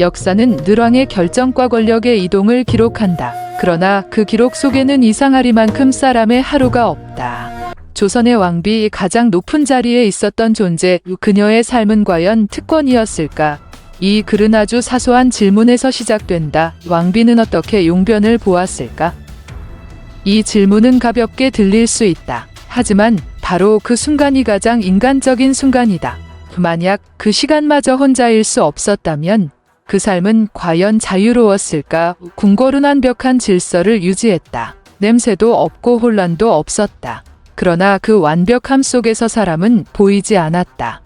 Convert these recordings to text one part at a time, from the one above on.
역사는 늘왕의 결정과 권력의 이동을 기록한다. 그러나 그 기록 속에는 이상하리만큼 사람의 하루가 없다. 조선의 왕비 가장 높은 자리에 있었던 존재, 그녀의 삶은 과연 특권이었을까? 이 글은 아주 사소한 질문에서 시작된다. 왕비는 어떻게 용변을 보았을까? 이 질문은 가볍게 들릴 수 있다. 하지만 바로 그 순간이 가장 인간적인 순간이다. 만약 그 시간마저 혼자일 수 없었다면 그 삶은 과연 자유로웠을까? 궁궐은 완벽한 질서를 유지했다. 냄새도 없고 혼란도 없었다. 그러나 그 완벽함 속에서 사람은 보이지 않았다.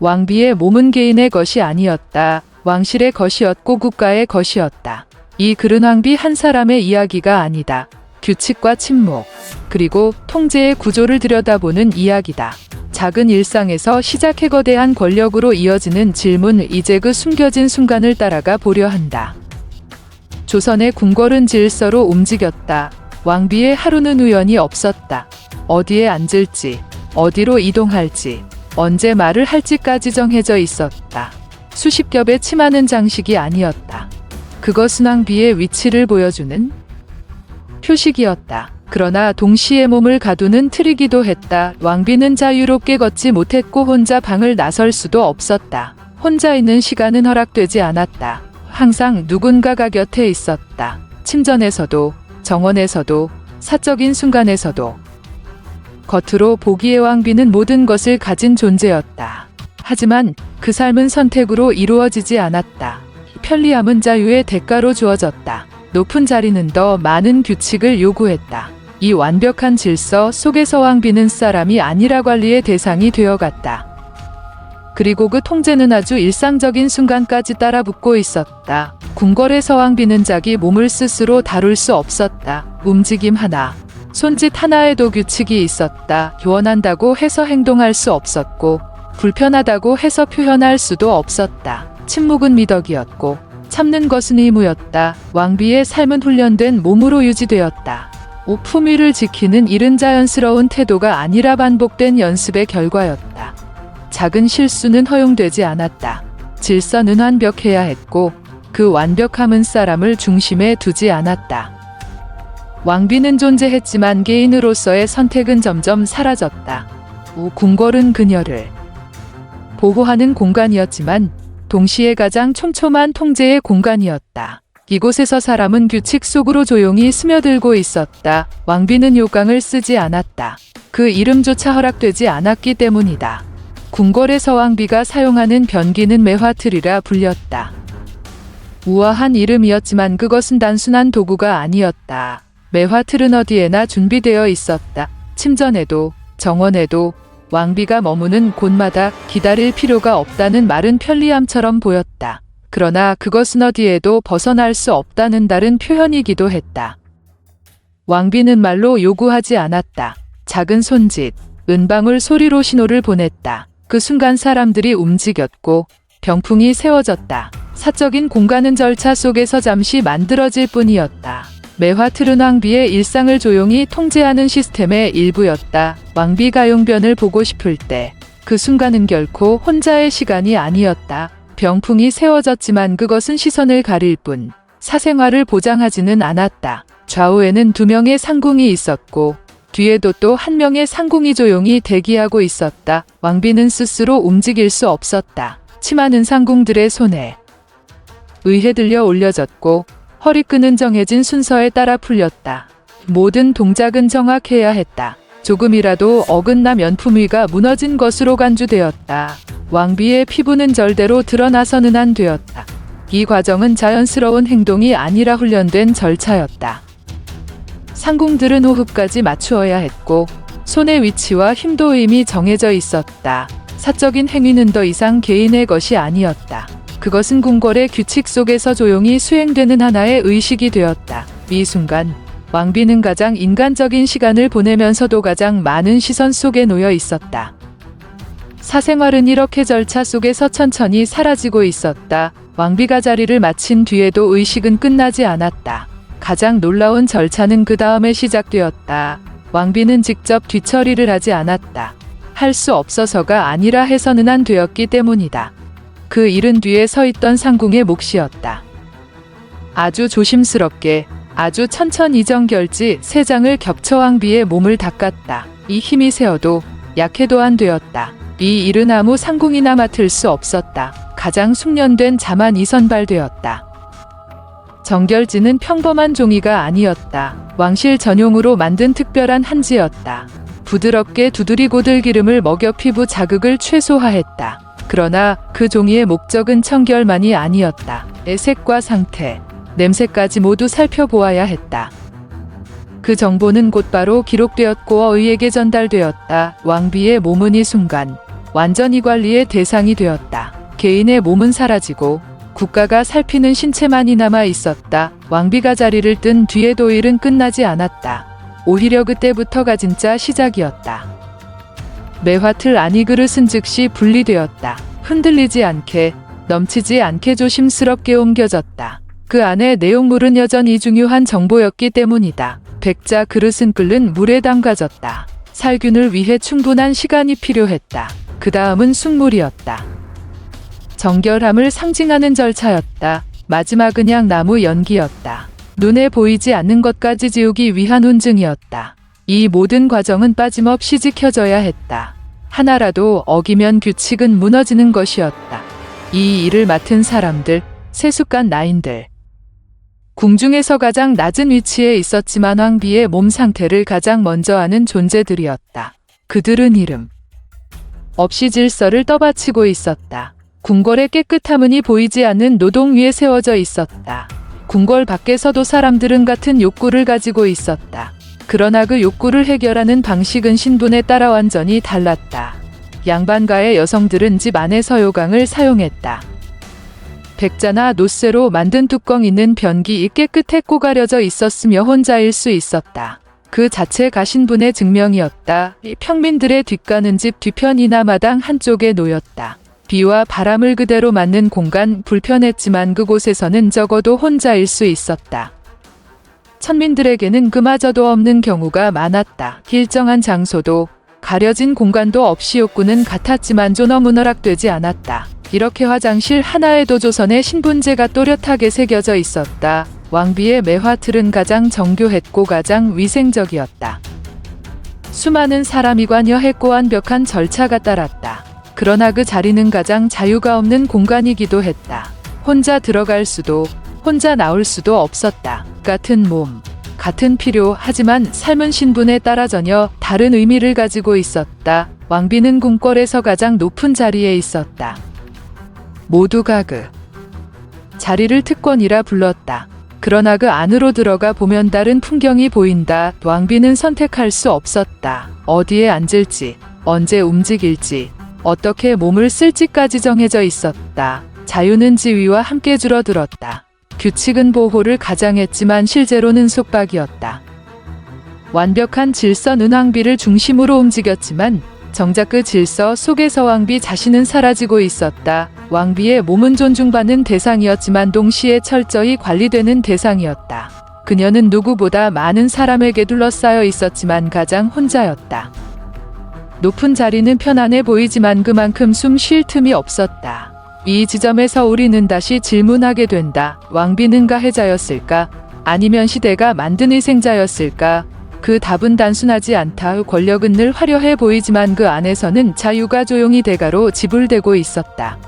왕비의 몸은 개인의 것이 아니었다. 왕실의 것이었고 국가의 것이었다. 이 글은 왕비 한 사람의 이야기가 아니다. 규칙과 침묵, 그리고 통제의 구조를 들여다보는 이야기다. 작은 일상에서 시작해 거대한 권력으로 이어지는 질문, 이제 그 숨겨진 순간을 따라가 보려 한다. 조선의 궁궐은 질서로 움직였다. 왕비의 하루는 우연히 없었다. 어디에 앉을지, 어디로 이동할지, 언제 말을 할지까지 정해져 있었다. 수십 겹의 치마는 장식이 아니었다. 그것은 왕비의 위치를 보여주는 표식이었다. 그러나 동시에 몸을 가두는 틀이기도 했다. 왕비는 자유롭게 걷지 못했고 혼자 방을 나설 수도 없었다. 혼자 있는 시간은 허락되지 않았다. 항상 누군가가 곁에 있었다. 침전에서도, 정원에서도, 사적인 순간에서도. 겉으로 보기에 왕비는 모든 것을 가진 존재였다. 하지만 그 삶은 선택으로 이루어지지 않았다. 편리함은 자유의 대가로 주어졌다. 높은 자리는 더 많은 규칙을 요구했다. 이 완벽한 질서 속에서 왕비는 사람이 아니라 관리의 대상이 되어갔다. 그리고 그 통제는 아주 일상적인 순간까지 따라붙고 있었다. 궁궐에서 왕비는 자기 몸을 스스로 다룰 수 없었다. 움직임 하나, 손짓 하나에도 규칙이 있었다. 원한다고 해서 행동할 수 없었고, 불편하다고 해서 표현할 수도 없었다. 침묵은 미덕이었고, 참는 것은 의무였다. 왕비의 삶은 훈련된 몸으로 유지되었다. 오품위를 지키는 이른 자연스러운 태도가 아니라 반복된 연습의 결과였다. 작은 실수는 허용되지 않았다. 질서는 완벽해야 했고, 그 완벽함은 사람을 중심에 두지 않았다. 왕비는 존재했지만 개인으로서의 선택은 점점 사라졌다. 우 궁궐은 그녀를 보호하는 공간이었지만 동시에 가장 촘촘한 통제의 공간이었다. 이곳에서 사람은 규칙 속으로 조용히 스며들고 있었다. 왕비는 요강을 쓰지 않았다. 그 이름조차 허락되지 않았기 때문이다. 궁궐에서 왕비가 사용하는 변기는 매화틀이라 불렸다. 우아한 이름이었지만 그것은 단순한 도구가 아니었다. 매화틀은 어디에나 준비되어 있었다. 침전에도, 정원에도, 왕비가 머무는 곳마다 기다릴 필요가 없다는 말은 편리함처럼 보였다. 그러나 그것은 어디에도 벗어날 수 없다는 다른 표현이기도 했다. 왕비는 말로 요구하지 않았다. 작은 손짓, 은방울 소리로 신호를 보냈다. 그 순간 사람들이 움직였고 병풍이 세워졌다. 사적인 공간은 절차 속에서 잠시 만들어질 뿐이었다. 매화틀은 왕비의 일상을 조용히 통제하는 시스템의 일부였다. 왕비 가용변을 보고 싶을 때 그 순간은 결코 혼자의 시간이 아니었다. 병풍이 세워졌지만 그것은 시선을 가릴 뿐 사생활을 보장하지는 않았다. 좌우에는 두 명의 상궁이 있었고 뒤에도 또 한 명의 상궁이 조용히 대기하고 있었다. 왕비는 스스로 움직일 수 없었다. 치마는 상궁들의 손에 의해 들려 올려졌고 허리끈은 정해진 순서에 따라 풀렸다. 모든 동작은 정확해야 했다. 조금이라도 어긋나 면 품위가 무너진 것으로 간주되었다. 왕비의 피부는 절대로 드러나서는 안 되었다. 이 과정은 자연스러운 행동이 아니라 훈련된 절차였다. 상궁들은 호흡까지 맞추어야 했고 손의 위치와 힘도 이미 정해져 있었다. 사적인 행위는 더 이상 개인의 것이 아니었다. 그것은 궁궐의 규칙 속에서 조용히 수행되는 하나의 의식이 되었다. 이 순간 왕비는 가장 인간적인 시간을 보내면서도 가장 많은 시선 속에 놓여 있었다. 사생활은 이렇게 절차 속에서 천천히 사라지고 있었다. 왕비가 자리를 마친 뒤에도 의식은 끝나지 않았다. 가장 놀라운 절차는 그 다음에 시작되었다. 왕비는 직접 뒤처리를 하지 않았다. 할 수 없어서가 아니라 해서는 안 되었기 때문이다. 그 일은 뒤에 서 있던 상궁의 몫이었다. 아주 조심스럽게 아주 천천히 정결지 세 장을 겹쳐 왕비의 몸을 닦았다. 이 힘이 세어도 약해도 안 되었다. 이 일은 아무 상궁이나 맡을 수 없었다. 가장 숙련된 자만 이 선발되었다. 정결지는 평범한 종이가 아니었다. 왕실 전용으로 만든 특별한 한지였다. 부드럽게 두드리고 들 기름을 먹여 피부 자극을 최소화했다. 그러나 그 종이의 목적은 청결만이 아니었다. 애색과 상태, 냄새까지 모두 살펴보아야 했다. 그 정보는 곧바로 기록되었고 의에게 전달되었다. 왕비의 몸은 이 순간 완전히 관리의 대상이 되었다. 개인의 몸은 사라지고 국가가 살피는 신체만이 남아 있었다. 왕비가 자리를 뜬 뒤에 도 일은 끝나지 않았다. 오히려 그때부터가 진짜 시작이었다. 매화틀 안이 그릇은 즉시 분리되었다. 흔들리지 않게, 넘치지 않게 조심스럽게 옮겨졌다. 그 안에 내용물은 여전히 중요한 정보였기 때문이다. 백자 그릇은 끓는 물에 담가졌다. 살균을 위해 충분한 시간이 필요했다. 그 다음은 숙물이었다. 정결함을 상징하는 절차였다. 마지막은 그냥 나무 연기였다. 눈에 보이지 않는 것까지 지우기 위한 운증이었다. 이 모든 과정은 빠짐없이 지켜져야 했다. 하나라도 어기면 규칙은 무너지는 것이었다. 이 일을 맡은 사람들, 세숫간 나인들. 궁중에서 가장 낮은 위치에 있었지만 왕비의 몸 상태를 가장 먼저 아는 존재들이었다. 그들은 이름 없이 질서를 떠받치고 있었다. 궁궐의 깨끗함은이 보이지 않는 노동 위에 세워져 있었다. 궁궐 밖에서도 사람들은 같은 욕구를 가지고 있었다. 그러나 그 욕구를 해결하는 방식은 신분에 따라 완전히 달랐다. 양반가의 여성들은 집 안에 서 요강을 사용했다. 백자나 노쇠로 만든 뚜껑 있는 변기 깨끗했고 가려져 있었으며 혼자일 수 있었다. 그 자체가 신분의 증명이었다. 이 평민들의 뒷가는 집 뒤편이나 마당 한쪽에 놓였다. 비와 바람을 그대로 맞는 공간 불편했지만 그곳에서는 적어도 혼자일 수 있었다. 천민들에게는 그마저도 없는 경우가 많았다. 일정한 장소도 가려진 공간도 없이 욕구는 같았지만 존엄은 허락되지 않았다. 이렇게 화장실 하나에도 조선의 신분제가 또렷하게 새겨져 있었다. 왕비의 매화틀은 가장 정교했고 가장 위생적이었다. 수많은 사람이 관여했고 완벽한 절차가 따랐다. 그러나 그 자리는 가장 자유가 없는 공간이기도 했다. 혼자 들어갈 수도, 혼자 나올 수도 없었다. 같은 몸, 같은 필요, 하지만 삶은 신분에 따라 전혀 다른 의미를 가지고 있었다. 왕비는 궁궐에서 가장 높은 자리에 있었다. 모두가 그 자리를 특권이라 불렀다. 그러나 그 안으로 들어가 보면 다른 풍경이 보인다. 왕비는 선택할 수 없었다. 어디에 앉을지, 언제 움직일지, 어떻게 몸을 쓸지까지 정해져 있었다. 자유는 지위와 함께 줄어들었다. 규칙은 보호를 가장했지만 실제로는 속박이었다. 완벽한 질서는 왕비를 중심으로 움직였지만 정작 그 질서 속에서 왕비 자신은 사라지고 있었다. 왕비의 몸은 존중받는 대상이었지만 동시에 철저히 관리되는 대상이었다. 그녀는 누구보다 많은 사람에게 둘러싸여 있었지만 가장 혼자였다. 높은 자리는 편안해 보이지만 그만큼 숨 쉴 틈이 없었다. 이 지점에서 우리는 다시 질문하게 된다. 왕비는 가해자였을까? 아니면 시대가 만든 희생자였을까? 그 답은 단순하지 않다. 권력은 늘 화려해 보이지만 그 안에서는 자유가 조용히 대가로 지불되고 있었다.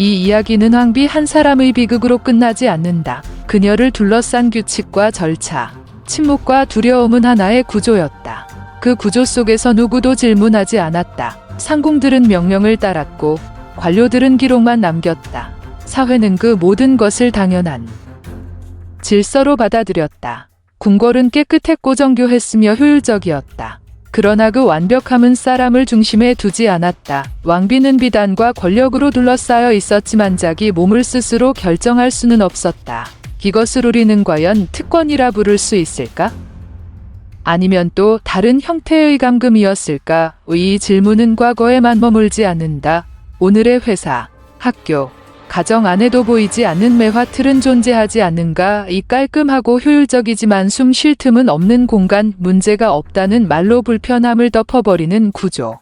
이 이야기는 왕비 한 사람의 비극으로 끝나지 않는다. 그녀를 둘러싼 규칙과 절차, 침묵과 두려움은 하나의 구조였다. 그 구조 속에서 누구도 질문하지 않았다. 상궁들은 명령을 따랐고 관료들은 기록만 남겼다. 사회는 그 모든 것을 당연한 질서로 받아들였다. 궁궐은 깨끗했고 정교했으며 효율적이었다. 그러나 그 완벽함은 사람을 중심에 두지 않았다. 왕비는 비단과 권력으로 둘러싸여 있었지만 자기 몸을 스스로 결정할 수는 없었다. 이것을 우리는 과연 특권이라 부를 수 있을까? 아니면 또 다른 형태의 감금이었을까? 이 질문은 과거에만 머물지 않는다. 오늘의 회사, 학교, 가정 안에도 보이지 않는 매화 틀은 존재하지 않는가? 이 깔끔하고 효율적이지만 숨 쉴 틈은 없는 공간, 문제가 없다는 말로 불편함을 덮어버리는 구조.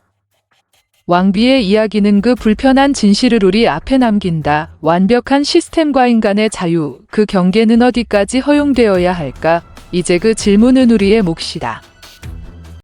왕비의 이야기는 그 불편한 진실을 우리 앞에 남긴다. 완벽한 시스템과 인간의 자유, 그 경계는 어디까지 허용되어야 할까? 이제 그 질문은 우리의 몫이다.